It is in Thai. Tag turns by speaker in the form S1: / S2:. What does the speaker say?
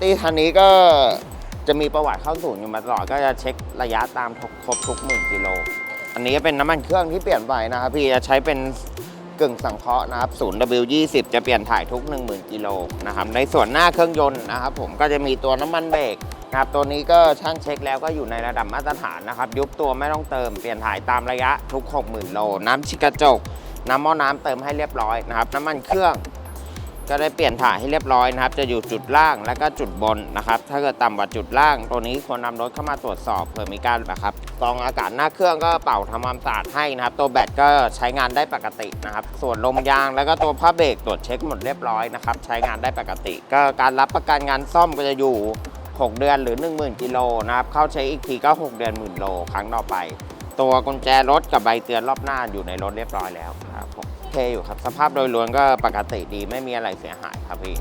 S1: ตี้คันนี้ก็จะมีประวัติเข้าศูนย์อยู่มาตลอดก็จะเช็คระยะตามทุกครบทุกหมื่นกิโล อันนี้เป็นน้ำมันเครื่องที่เปลี่ยนไปนะครับพี่จะใช้เป็นกึ่งสังเคราะห์นะครับศูนย์ W20 จะเปลี่ยนถ่ายทุก 10,000 กิโลนะครับ ในส่วนหน้าเครื่องยนต์นะครับผมก็จะมีตัวน้ำมันเบรกนะครับตัวนี้ก็ช่างเช็คแล้วก็อยู่ในระดับมาตรฐานนะครับ ยุบตัวไม่ต้องเติมเปลี่ยนถ่ายตามระยะทุก 60,000 โล น้ำชิกระจก น้ำหม้อน้ำเติมให้เรียบร้อยนะครับ น้ำมันเครื่อง ก็ได้เปลี่ยนถ่ายให้เรียบร้อยนะครับ จะอยู่จุดล่างและก็จุดบนนะครับ ถ้าเกิดต่ำกว่าจุดล่าง ตัวนี้ควรนำรถเข้ามาตรวจสอบเผื่อมีการนะครับกรองอากาศหน้าเครื่องก็เป่าทำความสะอาดให้นะครับ ตัวแบตก็ใช้งานได้ปกตินะครับ ส่วนลมยางแล้วก็ตัวผ้าเบรกตรวจเช็คหมดเรียบร้อยนะครับ ใช้งานได้ปกติ ก็การรับประกันงานซ่อมก็จะอยู่ 6 เดือนหรือ 10,000กิโลนะครับ เข้าใช้อีกทีก็ 6 เดือนหมื่นโลครั้งต่อไป ตัวกุญแจรถกับใบเตือนรอบหน้าอยู่ในรถเรียบร้อยแล้วครับผม เคอยู่ครับ สภาพโดยรวมก็ปกติดีไม่มีอะไรเสียหายครับพี่